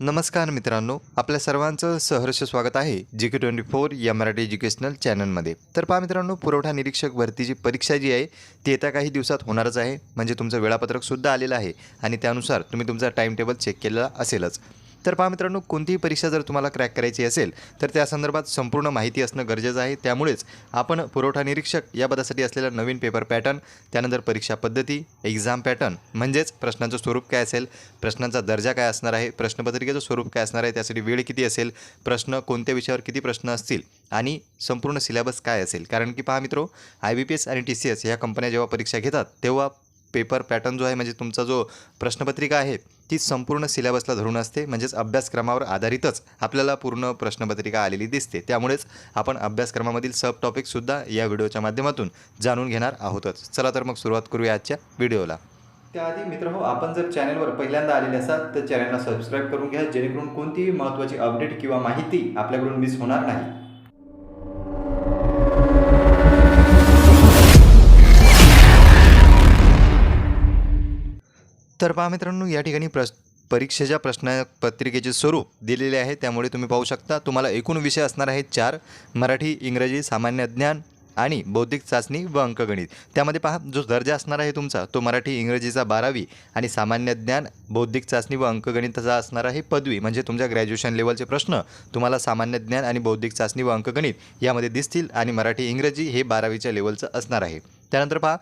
नमस्कार मित्रांनो आपल्या सर्वांचं सहर्ष स्वागत आहे जी के ट्वेंटी फोर या मराठी एज्युकेशनल चॅनलमध्ये तर पहा मित्रांनो पुरवठा निरीक्षक भरतीची परीक्षा जी आहे ती येत्या काही दिवसात होणारच आहे. म्हणजे तुमचं वेळापत्रकसुद्धा आलेलं आहे आणि त्यानुसार तुम्ही तुमचा टाईम टेबल चेक केलेला असेलच. तर पहा मित्रांनो कोणतीही परीक्षा जर तुम्हाला क्रॅक करायची असेल तर त्या संदर्भात संपूर्ण माहिती असणं गरजेचं आहे. त्यामुळेच आपण पुरवठा निरीक्षक या पदासाठी असलेला नवीन पेपर पॅटर्न त्यानंतर परीक्षा पद्धती एक्झाम पॅटर्न म्हणजेच प्रश्नांचं स्वरूप काय असेल प्रश्नांचा दर्जा काय असणार आहे प्रश्नपत्रिकेचं स्वरूप काय असणार आहे त्यासाठी वेळ किती असेल प्रश्न कोणत्या विषयावर किती प्रश्न असतील आणि संपूर्ण सिलेबस काय असेल. कारण की पहा मित्रो आय बी पी एस आणि टी सी एस ह्या कंपन्या जेव्हा परीक्षा घेतात तेव्हा पेपर पॅटर्न जो आहे म्हणजे तुमचा जो प्रश्नपत्रिका आहे ती संपूर्ण सिलेबसला धरून असते. म्हणजेच अभ्यासक्रमावर आधारितच आपल्याला पूर्ण प्रश्नपत्रिका आलेली दिसते. त्यामुळेच आपण अभ्यासक्रमामधील सब टॉपिकसुद्धा या व्हिडिओच्या माध्यमातून जाणून घेणार आहोतच. चला तर मग सुरुवात करूया आजच्या व्हिडिओला. त्याआधी मित्र हो आपण जर चॅनलवर पहिल्यांदा आलेले असाल तर चॅनलला सबस्क्राईब करून घ्या जेणेकरून कोणतीही महत्त्वाची अपडेट किंवा माहिती आपल्याकडून मिस होणार नाही. तर पहा मित्रांनो या ठिकाणी प्रश परीक्षेच्या प्रश्नपत्रिकेचे स्वरूप दिलेले आहे. त्यामुळे तुम्ही पाहू शकता तुम्हाला एकूण विषय असणार आहेत चार मराठी इंग्रजी सामान्य ज्ञान आणि बौद्धिक चाचणी व अंकगणित. त्यामध्ये पहा जो दर्जा असणार आहे तुमचा तो मराठी इंग्रजीचा बारावी आणि सामान्य ज्ञान बौद्धिक चाचणी व अंकगणिताचा असणार आहे पदवी. म्हणजे तुमच्या ग्रॅज्युएशन लेवलचे प्रश्न तुम्हाला सामान्य ज्ञान आणि बौद्धिक चाचणी व अंकगणित यामध्ये दिसतील आणि मराठी इंग्रजी हे बारावीच्या लेवलचं असणार आहे. त्यानंतर पहा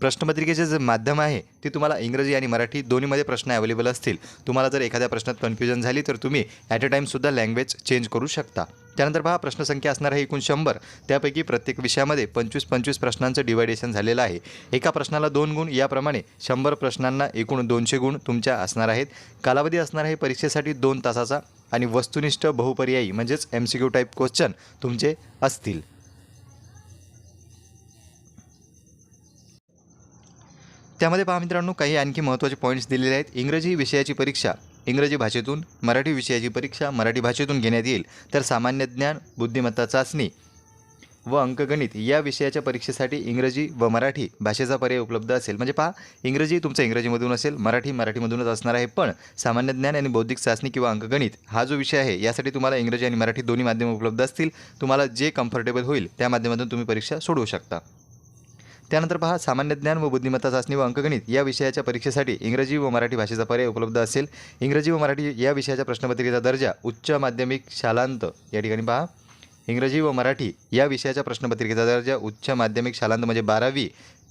प्रश्नपत्रिकेचे जे माध्यम आहे ते तुम्हाला इंग्रजी आणि मराठी दोन्हीमध्ये प्रश्न अवेलेबल असतील. तुम्हाला जर एखाद्या प्रश्नात कन्फ्युजन झाली तर तुम्ही ॲट अ टाईमसुद्धा लँग्वेज चेंज करू शकता. त्यानंतर पहा प्रश्नसंख्या असणार आहे एकूण शंभर. त्यापैकी प्रत्येक विषयामध्ये पंचवीस पंचवीस प्रश्नांचं डिवायडेशन झालेलं आहे. एका प्रश्नाला दोन गुण याप्रमाणे शंभर प्रश्नांना एकूण दोनशे गुण तुमच्या असणार आहेत. कालावधी असणार आहे परीक्षेसाठी दोन तासाचा आणि वस्तुनिष्ठ बहुपर्यायी म्हणजेच M C Q type question तुमचे असतील. त्यामध्ये पहा मित्रांनो काही आणखी महत्त्वाचे पॉईंट्स दिलेले आहेत. इंग्रजी विषयाची परीक्षा. इंग्रजी भाषेतून मराठी विषयाची परीक्षा मराठी भाषेतून घेण्यात येईल. तर सामान्य ज्ञान बुद्धिमत्ता चाचणी व अंकगणित या विषयाच्या परीक्षेसाठी इंग्रजी व मराठी भाषेचा पर्याय उपलब्ध असेल. म्हणजे पहा इंग्रजी तुमचं इंग्रजीमधून असेल मराठी मराठीमधूनच असणार आहे. पण सामान्य ज्ञान आणि बौद्धिक चाचणी किंवा अंकगणित हा जो विषय आहे यासाठी तुम्हाला इंग्रजी आणि मराठी दोन्ही माध्यम उपलब्ध असतील. तुम्हाला जे कम्फर्टेबल होईल त्या माध्यमातून तुम्ही परीक्षा सोडवू शकता. त्यानंतर पहा सामान्य ज्ञान व बुद्धिमत्ता चाचणी व अंकगणित या विषयाच्या परीक्षेसाठी इंग्रजी व मराठी भाषेचा पर्याय उपलब्ध असेल. इंग्रजी व मराठी या विषयाच्या प्रश्नपत्रिकेचा दर्जा उच्च माध्यमिक शालांत या ठिकाणी पहा. इंग्रजी व मराठी या विषयाच्या प्रश्नपत्रिकेचा दर्जा उच्च माध्यमिक शालांत म्हणजे बारावी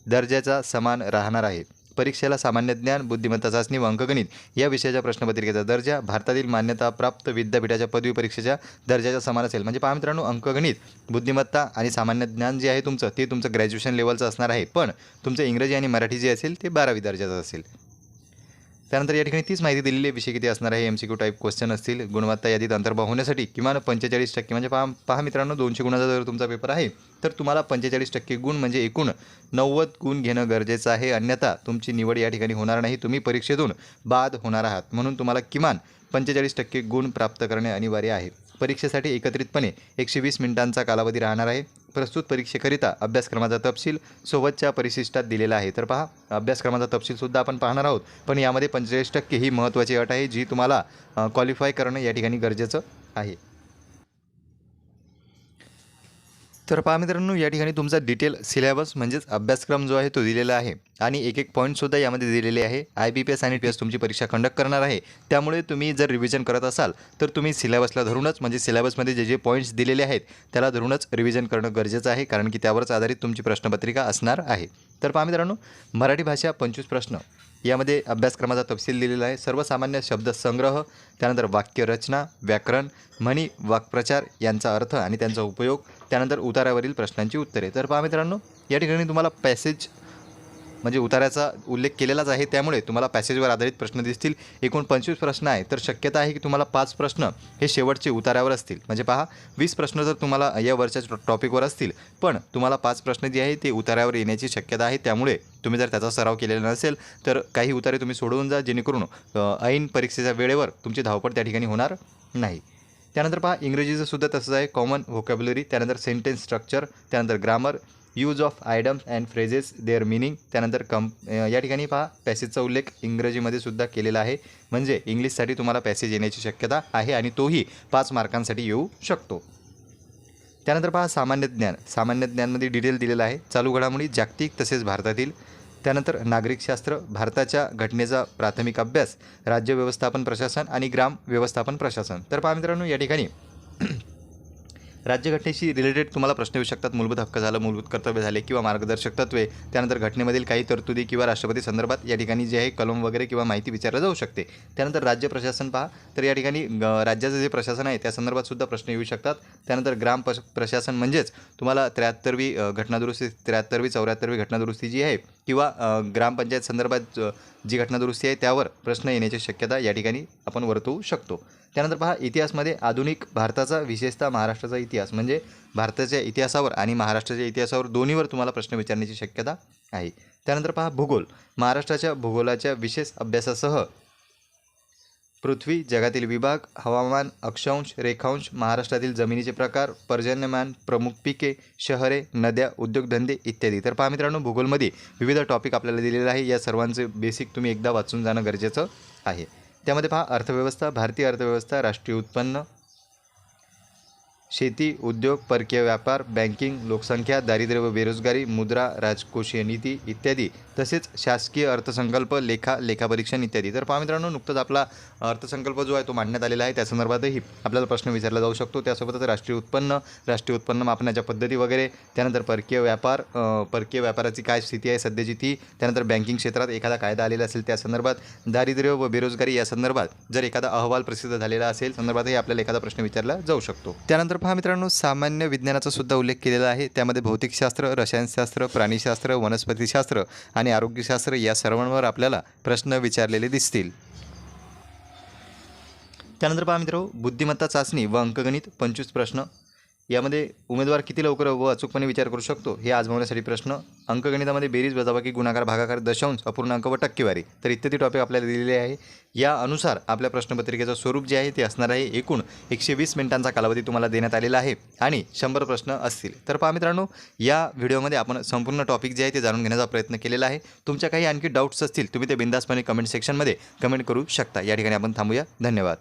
दर्जाचा समान राहणार आहे. परीक्षेला सामान्य ज्ञान बुद्धिमत्ता चाचणी व अंकगणित या विषयाच्या प्रश्नपत्रिकेचा दर्जा भारतातील मान्यताप्राप्त विद्यापीठाच्या पदवी परीक्षेच्या दर्जाच्या समान असेल. म्हणजे पहा मित्रांनो अंकगणित बुद्धिमत्ता आणि सामान्य ज्ञान जे आहे तुमचं ते तुमचं ग्रॅज्युएशन लेवलचं असणार आहे. पण तुमचं इंग्रजी आणि मराठी जे असेल ते बारावी दर्जाचं असेल. त्यानंतर या ठिकाणी तीच माहिती दिलेली आहे. विषय किती असणार आहे. M C Q type question असतील. गुणवत्ता यादीत अंतर्भाव होण्यासाठी किमान पंचेचाळीस टक्के म्हणजे पहा पहा मित्रांनो दोनशे गुणाचा जर तुमचा पेपर आहे तर तुम्हाला पंचेचाळीस टक्के गुण म्हणजे एकूण नव्वद गुण घेणं गरजेचं आहे. अन्यथा तुमची निवड या ठिकाणी होणार नाही. तुम्ही परीक्षेतून बाद होणार आहात. म्हणून तुम्हाला किमान पंचेचाळीस टक्के गुण प्राप्त करणे अनिवार्य आहे. परीक्षेसाठी एकत्रितपणे एकशे वीस मिनिटांचा कालावधी राहणार आहे. प्रस्तुत परीक्षेकरिता अभ्यासक्रमाचा तपशील सोबतच्या परिशिष्टात दिलेला आहे. तर पहा अभ्यासक्रमाचा तपशीलसुद्धा आपण पाहणार आहोत. पण यामध्ये पंचेचाळीस टक्के ही महत्त्वाची अट आहे जी तुम्हाला क्वालिफाय करणं या ठिकाणी गरजेचं आहे. तर पहा मित्रांनो या ठिकाणी तुमचा डिटेल सिलेबस म्हणजेच अभ्यासक्रम जो आहे तो दिलेला आहे. आणि एक एक पॉईंटसुद्धा यामध्ये दिलेले आहे. आय बी पी एस आणि टी एस तुमची परीक्षा कंडक्ट करणार आहे. त्यामुळे तुम्ही जर रिव्हिजन करत असाल तर तुम्ही सिलेबसला धरूनच म्हणजे सिलेबसमध्ये जे जे पॉईंट्स दिलेले आहेत त्याला धरूनच रिव्हिजन करणं गरजेचं आहे कारण की त्यावरच आधारित तुमची प्रश्नपत्रिका असणार आहे. तर पहा मित्रांनो मराठी भाषा पंचवीस प्रश्न. यामध्ये अभ्यासक्रमाचा तपशील दिलेला आहे. सर्वसामान्य शब्दसंग्रह त्यानंतर वाक्यरचना व्याकरण म्हणी वाक्प्रचार यांचा अर्थ आणि त्यांचा उपयोग त्यानंतर उतारावरील प्रश्नांची उत्तरे. तर पहा मित्रांनो या ठिकाणी तुम्हाला पॅसेज म्हणजे उताराचा उल्लेख केलेलाच आहे. त्यामुळे तुम्हाला पॅसेजवर आधारित प्रश्न दिसतील. एकूण पंचवीस प्रश्न आहे तर शक्यता आहे की तुम्हाला पाच प्रश्न हे शेवटचे उतारावर असतील. म्हणजे पहा वीस प्रश्न जर तुम्हाला या वरच्या टॉपिकवर असतील पण तुम्हाला पाच प्रश्न जे आहे ते उतारावर येण्याची शक्यता आहे. त्यामुळे तुम्ही जर त्याचा सराव केलेला नसेल तर काही उतारे तुम्ही सोडवून जा जेणेकरून ऐन परीक्षेच्या वेळेवर तुमची धावपळ त्या ठिकाणी होणार नाही. त्यानंतर पहा इंग्रजीचं सुद्धा तसंच आहे. कॉमन व्होकॅब्युलरी त्यानंतर सेंटेन्स स्ट्रक्चर त्यानंतर grammar use of idioms and phrases their meaning त्यानंतर कम या ठिकाणी पहा पॅसेजचा उल्लेख इंग्रजीमध्ये सुद्धा केलेला आहे. म्हणजे इंग्लिशसाठी तुम्हाला पॅसेज येण्याची शक्यता आहे आणि तोही पाच मार्कांसाठी येऊ शकतो. त्यानंतर पहा सामान्य ज्ञान. सामान्य ज्ञानमध्ये डिटेल दिलेला आहे. चालू घडामोडी जागतिक तसेच भारतातील. त्यानंतर नागरिकशास्त्र भारताच्या घटनेचा प्राथमिक अभ्यास राज्य व्यवस्थापन प्रशासन आणि ग्राम व्यवस्थापन प्रशासन. तर पहा मित्रांनो या ठिकाणी राज्यघटनेशी रिलेटेड तुम्हाला प्रश्न येऊ शकतात. मूलभूत हक्क झालं मूलभूत कर्तव्य झाले किंवा मार्गदर्शक तत्वे त्यानंतर घटनेमधील काही तरतुदी किंवा राष्ट्रपती संदर्भात या ठिकाणी जे आहे कलम वगैरे किंवा माहिती विचारलं जाऊ शकते. त्यानंतर राज्य प्रशासन पहा. तर या ठिकाणी राज्याचं जे प्रशासन आहे त्या संदर्भात सुद्धा प्रश्न येऊ शकतात. त्यानंतर ग्राम प्रश प्रशासन म्हणजेच तुम्हाला त्र्याहत्तरवी घटनादुरुस्ती त्र्याहत्तरवी चौऱ्याहत्तरवी घटनादुरुस्ती जी आहे किंवा ग्रामपंचायत संदर्भात जी घटनादुरुस्ती आहे त्यावर प्रश्न येण्याची शक्यता या ठिकाणी आपण वर्तवू शकतो. त्यानंतर पहा इतिहासमध्ये आधुनिक भारताचा विशेषतः महाराष्ट्राचा इतिहास. म्हणजे भारताच्या इतिहासावर आणि महाराष्ट्राच्या इतिहासावर दोन्हीवर तुम्हाला प्रश्न विचारण्याची शक्यता आहे. त्यानंतर पहा भूगोल. महाराष्ट्राच्या भूगोलाच्या विशेष अभ्यासासह पृथ्वी जगातील विभाग हवामान अक्षांश रेखांश महाराष्ट्रातील जमिनीचे प्रकार पर्जन्यमान प्रमुख पिके शहरे नद्या उद्योगधंदे इत्यादी. तर पहा मित्रांनो भूगोलमध्ये विविध टॉपिक आपल्याला दिलेले आहे. या सर्वांचे बेसिक तुम्ही एकदा वाचून जाणं गरजेचं आहे. त्यामध्ये पहा अर्थव्यवस्था भारतीय अर्थव्यवस्था राष्ट्रीय उत्पन्न शेती उद्योग परकीय व्यापार बँकिंग लोकसंख्या दारिद्र्य व बेरोजगारी मुद्रा राजकोषीय नीती इत्यादी तसेच शासकीय अर्थसंकल्प लेखा लेखापरीक्षण इत्यादी. तर पहा मित्रांनो नुकतंच आपला अर्थसंकल्प जो आहे तो मांडण्यात आलेला आहे. त्या संदर्भातही आपल्याला प्रश्न विचारला जाऊ शकतो. त्यासोबतच राष्ट्रीय उत्पन्न राष्ट्रीय उत्पन्न मापनाच्या पद्धती वगैरे त्यानंतर परकीय व्यापार परकीय व्यापाराची काय स्थिती आहे सध्याची ती त्यानंतर बँकिंग क्षेत्रात एखादा कायदा आलेला असेल त्या संदर्भात दारिद्र्य व बेरोजगारी या संदर्भात जर एखादा अहवाल प्रसिद्ध झालेला असेल संदर्भातही आपल्याला एखादा प्रश्न विचारला जाऊ शकतो. त्यानंतर पहा मित्रांनो सामान्य विज्ञानाचा सुद्धा उल्लेख केलेला आहे. त्यामध्ये भौतिकशास्त्र रसायनशास्त्र प्राणीशास्त्र वनस्पतीशास्त्र आणि आरोग्यशास्त्र या सर्वांवर आपल्याला प्रश्न विचारलेले दिसतील. त्यानंतर पहा मित्र बुद्धिमत्ता चाचणी व अंकगणित पंचवीस प्रश्न. यामध्ये उमेदवार किती लवकर व अचूकपणे विचार करू शकतो हे आजमावण्यासाठी प्रश्न. अंकगणितामध्ये बेरीज वजाबाकी गुणाकार भागाकार दशांश अपूर्णांक व टक्केवारी. तर इत्यादी टॉपिक आपल्याला दिलेले आहे. या अनुसार आपल्या प्रश्नपत्रिकेचं स्वरूप जे आहे ते असणार आहे एकूण एकशे वीस मिनिटांचा कालावधी तुम्हाला देण्यात आलेला आहे. आणि शंभर प्रश्न असतील. तर पहा मित्रांनो या व्हिडिओमध्ये आपण संपूर्ण टॉपिक जे आहे ते जाणून घेण्याचा प्रयत्न केलेला आहे. तुमच्या काही आणखी डाऊट्स असतील तुम्ही ते बिंदासपणे कमेंट सेक्शनमध्ये कमेंट करू शकता. या ठिकाणी आपण थांबूया. धन्यवाद.